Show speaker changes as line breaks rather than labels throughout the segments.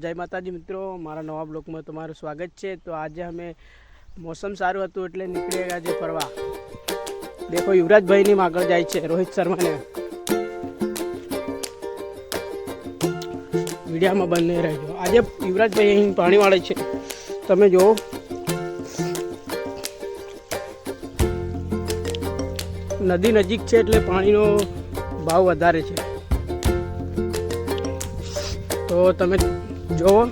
જય માતાજી મિત્રો, મારા નવા બ્લોગમાં તમારું સ્વાગત છે. તો આજે અમે મોસમ સારું હતું એટલે નીકળી ગયા છે ફરવા. દેખો, યુવરાજભાઈની આગળ જાય છે, રોહિત શર્માને. વિડીયામાં બંને રહેજો. આજે યુવરાજભાઈ અહીં પાણી વાળે છે. તમે જુઓ. નદી નજીક છે એટલે પાણીનો ભાવ વધારે છે. તો તમે જુઓ,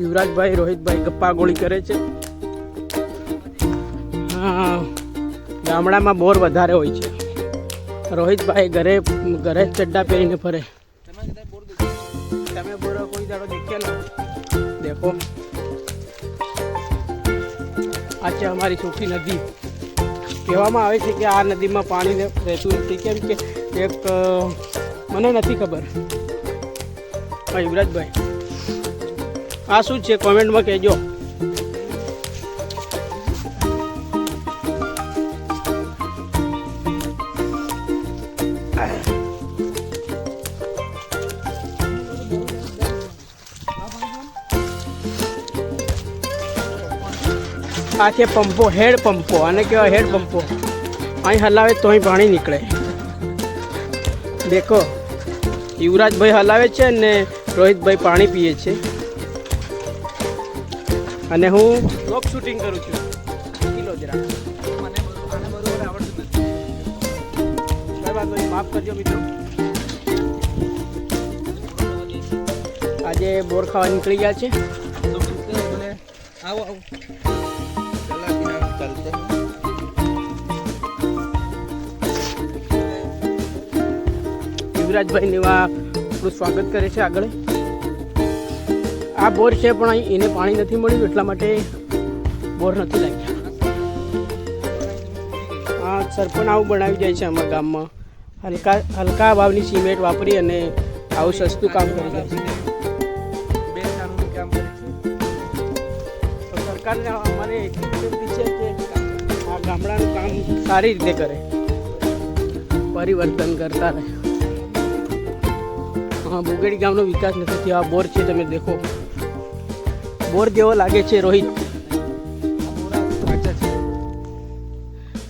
યુવરાજભાઈ, રોહિતભાઈ ગપ્પા ગોળી કરે છે. ગામડામાં બોર વધારે હોય છે. રોહિતભાઈ ઘરે ઘરે જ ચડ્ડા પહેરીને ફરે. તમે બોર કોઈ દાડો દેખ્યા ને દેખો. આ છે અમારી સુખી નદી. કહેવામાં આવે છે કે આ નદીમાં પાણી રહેતું નથી. કેમ કે એક મને નથી ખબર. યુવરાજભાઈ. આ શું છે? કોમેન્ટમાં કહેજો. આ છે પંપો, હેડ પંપો. આને કહેવાય હેડ પંપો. અહીં હલાવે તોય પાણી નીકળે. દેખો, યુવરાજભાઈ હલાવે છે ને રોહિતભાઈ પાણી પીએ છે. અને હું રોક શૂટિંગ કરું છું. કિલો જરા કઈ વાત નહીં માફ કરજો મિત્રો. આજે બોર ખાવા નીકળી ગયા છે.
આવો આવો. ચાલતે
યુવરાજભાઈ વા આપણું સ્વાગત કરે છે આગળ. આ બોર છે પણ અહીં એને પાણી નથી મળ્યું એટલા માટે બોર નથી લાગ્યા. આ સરપણ આવું બનાવી જાય છે અમારા ગામમાં. હલકા હલકા ભાવની સિમેન્ટ વાપરી અને આવું સસ્તું કામ કરી જાય છે. સરકારને અમારે એટલી છે કે આ ગામડાનું કામ સારી રીતે કરે. પરિવર્તન કરતા રહે. હા બોગેડી ગામનો વિકાસ નથી થયો. આ બોર છે તમે દેખો. બોર જેવો લાગે છે રોહિત.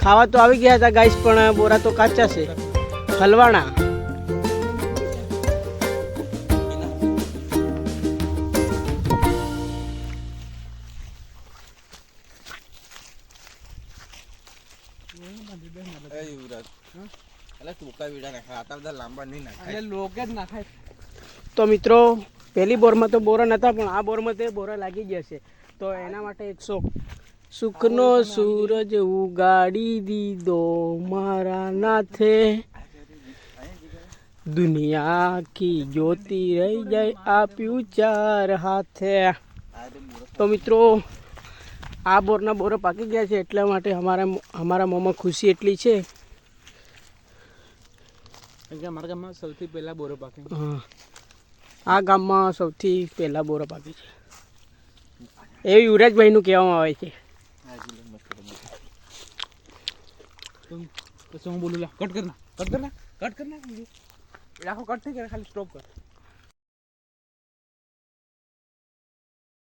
ખાવા તો આવી ગયા હતા ગાઈસ પણ બોરા તો કાચા છે. હલવાણા. તો મિત્રો પહેલી બોરમાં તો બોરા નહોતા પણ આ બોરમાં તે બોરા લાગી જશે તો એના માટે એક શોખ. સુખનો સૂરજ ઉગાડી દીધો મારા નાથે. દુનિયા કી જ્યોતિ રહી જાય આપ્યું ચાર હાથે. તો મિત્રો આ બોરના બોરો પાકી ગયા છે એટલા માટે અમારા અમારા મોંમાં ખુશી એટલી છે.
કે અમારા ગામમાં સૌથી પહેલા બોરો પાકે.
હા. આ ગામમાં સૌથી પહેલા બોરા પાકે છે. એ યુવરાજભાઈનું કહેવામાં આવે છે.
પછી હું બોલું કટ કરના કટ કરના કટ કરના. રાખો કટ થઈ ગયા, ખાલી સ્ટોપ કર.